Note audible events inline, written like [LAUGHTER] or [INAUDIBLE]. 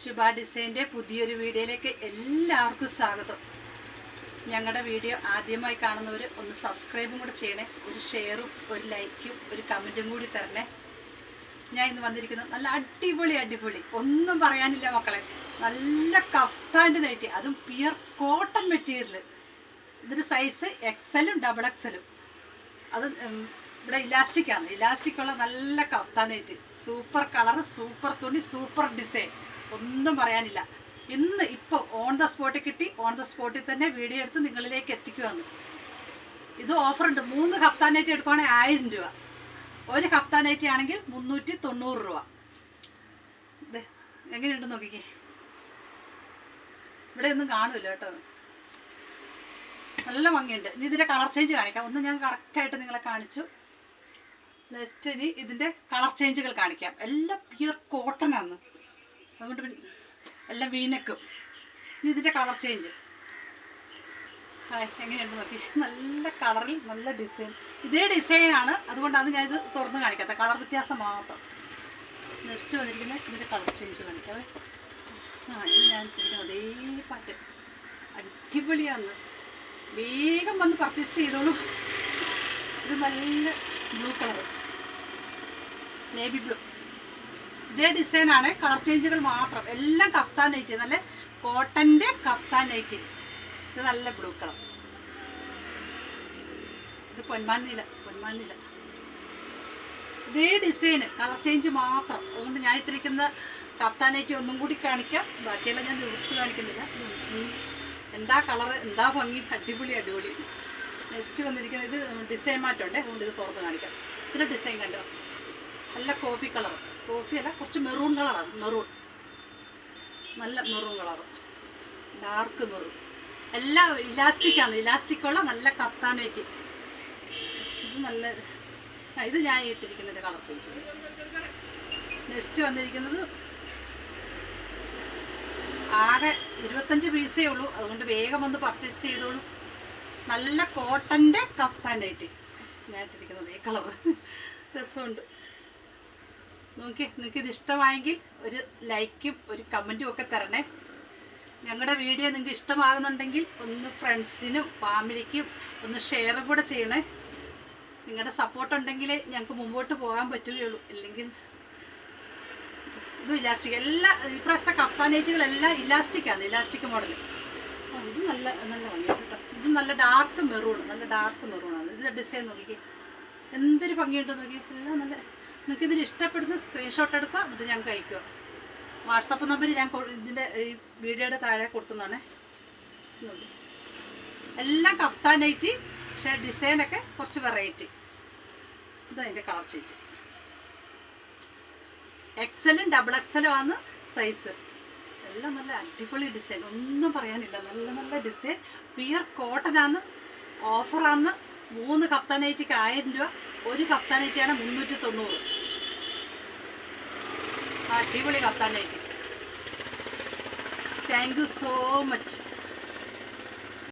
ശുഭ ഡിസൈന്റെ പുതിയൊരു വീഡിയോയിലേക്ക് എല്ലാവർക്കും സ്വാഗതം. ഞങ്ങളുടെ വീഡിയോ ആദ്യമായി കാണുന്നവർ ഒന്ന് സബ്സ്ക്രൈബും കൂടെ ചെയ്യണേ. ഒരു ഷെയറും ഒരു ലൈക്കും ഒരു കമന്റും കൂടി തരണേ. ഞാൻ ഇന്ന് വന്നിരിക്കുന്നത് നല്ല അടിപൊളി അടിപൊളി. ഒന്നും പറയാനില്ല മക്കളെ. നല്ല കഫ്താന്റെ നൈറ്റി അതും പിയർ കോട്ടൺ മെറ്റീരിയൽ ഇതിന്റെ സൈസ് എക്സലും ഡബിൾ എക്സലും അത് ഇവിടെ ഇലാസ്റ്റിക്കാണ് ഇലാസ്റ്റിക്കുള്ള നല്ല kaftan night super colour super തുണി സൂപ്പർ ഡിസൈൻ ഒന്നും പറയാനില്ല. ഇന്ന് ഇപ്പോൾ ഓൺ ദ സ്പോട്ടിൽ കിട്ടി ഓൺ ദ സ്പോട്ടിൽ തന്നെ വീഡിയോ എടുത്ത് നിങ്ങളിലേക്ക് എത്തിക്കുവാന്ന് ഇത് ഓഫറുണ്ട് മൂന്ന് കഫ്താനായിട്ട് എടുക്കുവാണെങ്കിൽ ആയിരം രൂപ. ഒരു കഫ്താനായിട്ട് ആണെങ്കിൽ മുന്നൂറ്റി തൊണ്ണൂറ് രൂപ. എങ്ങനെയുണ്ട് നോക്കിക്കേ. ഇവിടെ ഒന്നും കാണൂല കേട്ടോ. നല്ല ഭംഗിയുണ്ട്. ഇനി ഇതിന്റെ കളർ ചേഞ്ച് കാണിക്കാം. ഒന്ന് ഞാൻ കറക്റ്റായിട്ട് നിങ്ങളെ കാണിച്ചു. നെക്സ്റ്റ് ഇനി ഇതിന്റെ കളർ ചേഞ്ചുകൾ കാണിക്കാം. എല്ലാം പ്യുർ കോട്ടൺ ആണ്. അതുകൊണ്ട് എല്ലാം വീനക്കും ഇനി ഇതിന്റെ കളർ ചേഞ്ച് ഹായ് എങ്ങനെയുണ്ട് നോക്കി. നല്ല കളറിൽ നല്ല ഡിസൈൻ ഇതേ ഡിസൈനാണ് അതുകൊണ്ടാണ് ഞാൻ ഇത് തുറന്ന് കാണിക്കാത്ത കളർ വ്യത്യാസം മാത്രം. നെക്സ്റ്റ് വന്നിരിക്കുന്ന ഇതിന്റെ കളർ ചേഞ്ച് കാണിക്കാവേ ആ ഇത് ഞാൻ അതേ പാറ്റേൺ അടിപൊളിയാണ്. വേഗം വന്ന് പർച്ചേസ് ചെയ്തോളൂ. ഇത് നല്ല ബ്ലൂ കളർ നേവി ബ്ലൂ ഇതേ ആണ്. കളർ ചേഞ്ചുകൾ മാത്രം. എല്ലാം കഫ്താൻ നൈറ്റ് നല്ല കോട്ടന്റെ കഫ്താൻ നൈറ്റ് ഇത് നല്ല ബ്ലൂ കളർ ഇത് പൊന്മാൻ നീല പൊന്മാൻ നീല. ഇതേ ഡിസൈന് കളർ ചേഞ്ച് മാത്രം. അതുകൊണ്ട് ഞാൻ ഇട്ടിരിക്കുന്ന കഫ്താൻ നൈറ്റ് ഒന്നും കൂടി കാണിക്കാം. ബാക്കിയെല്ലാം ഞാൻ നിവൃത്തി കാണിക്കുന്നില്ല. എന്താ കളർ എന്താ ഭംഗി? അടിപൊളി അടിപൊളി. നെക്സ്റ്റ് വന്നിരിക്കുന്നത് ഇത് ഡിസൈൻ മാറ്റമുണ്ട് അതുകൊണ്ട് ഇത് തുറന്ന് കാണിക്കാം. ഇതിന്റെ ഡിസൈൻ കണ്ടോ? നല്ല കോഫി കളർ കോഫി അല്ല കുറച്ച് മെറൂൺ കളറാണ് മെറൂൺ. നല്ല മെറൂൺ കളർ ഡാർക്ക് മെറൂൺ. എല്ലാം ഇലാസ്റ്റിക്കാണ് ഇലാസ്റ്റിക്കുള്ള നല്ല കഫ്താനായിട്ട്. ഇത് നല്ല ഇത് ഞാൻ ഇട്ടിരിക്കുന്നതിന്റെ കളർ ചോദിച്ചത് നെക്സ്റ്റ് വന്നിരിക്കുന്നത് ആകെ ഇരുപത്തഞ്ച് പീസേ ഉള്ളൂ. അതുകൊണ്ട് വേഗം വന്ന് പർച്ചേസ് ചെയ്തോളൂ. നല്ല കോട്ടന്റെ കഫ്താനായിട്ട്. ഞാൻ ഇട്ടിരിക്കുന്നത് ഈ കളർ [LAUGHS] രസമുണ്ട്. നോക്കി നിങ്ങൾക്ക് ഇത് ഇഷ്ടമായെങ്കിൽ ഒരു ലൈക്കും ഒരു കമന്റും ഒക്കെ തരണേ. ഞങ്ങളുടെ വീഡിയോ നിങ്ങൾക്ക് ഇഷ്ടമാകുന്നുണ്ടെങ്കിൽ ഒന്ന് ഫ്രണ്ട്സിനും ഫാമിലിക്കും ഒന്ന് ഷെയർ കൂടെ ചെയ്യണേ. നിങ്ങളുടെ സപ്പോർട്ട് ഉണ്ടെങ്കിൽ ഞങ്ങൾക്ക് മുമ്പോട്ട് പോകാൻ പറ്റുകയുള്ളൂ. ഇല്ലെങ്കിൽ ഇത് ഇലാസ്റ്റിക്. എല്ലാ ഇപ്രാവശ്യത്തെ കഫ്താനേറ്റുകളെല്ലാം ഇലാസ്റ്റിക്കാണ് ഇലാസ്റ്റിക് മോഡൽ ഇത് നല്ല നല്ല ഭംഗിയാണ് കേട്ടോ. ഇത് നല്ല ഡാർക്ക് മെറൂൺ നല്ല ഡാർക്ക് മെറൂണാണ് ഇതിന്റെ ഡിസൈൻ നോക്കിക്കേ. എന്തൊരു ഭംഗിയുണ്ടോ നോക്കി എല്ലാം നല്ല നിങ്ങൾക്ക് ഇതിൽ ഇഷ്ടപ്പെടുന്ന സ്ക്രീൻഷോട്ട് എടുക്കുക എന്നിട്ട് ഞങ്ങൾക്ക് അയക്കുക വാട്സപ്പ് നമ്പർ ഞാൻ ഇതിന്റെ ഈ വീഡിയോയുടെ താഴെ കൊടുക്കുന്നതാണ്. എല്ലാം കഫ്താനായിട്ട് പക്ഷേ ഡിസൈനൊക്കെ കുറച്ച് വെറൈറ്റി ഇതതിന്റെ കളർ ചേഞ്ച് എക്സലും ഡബിൾ എക്സലും ആണ് സൈസ് എല്ലാം നല്ല അടിപൊളി ഡിസൈൻ ഒന്നും പറയാനില്ല. നല്ല നല്ല ഡിസൈൻ പിയർ ഓഫറാന്ന് ഓഫറാണ് മൂന്ന് കപ്താനൈറ്റിക്ക് ആയിരം രൂപ ഒരു കപ്താനൈറ്റിയാണ് മുന്നൂറ്റി തൊണ്ണൂറ്. അടിപൊളി kaftan nightie. Thank you so much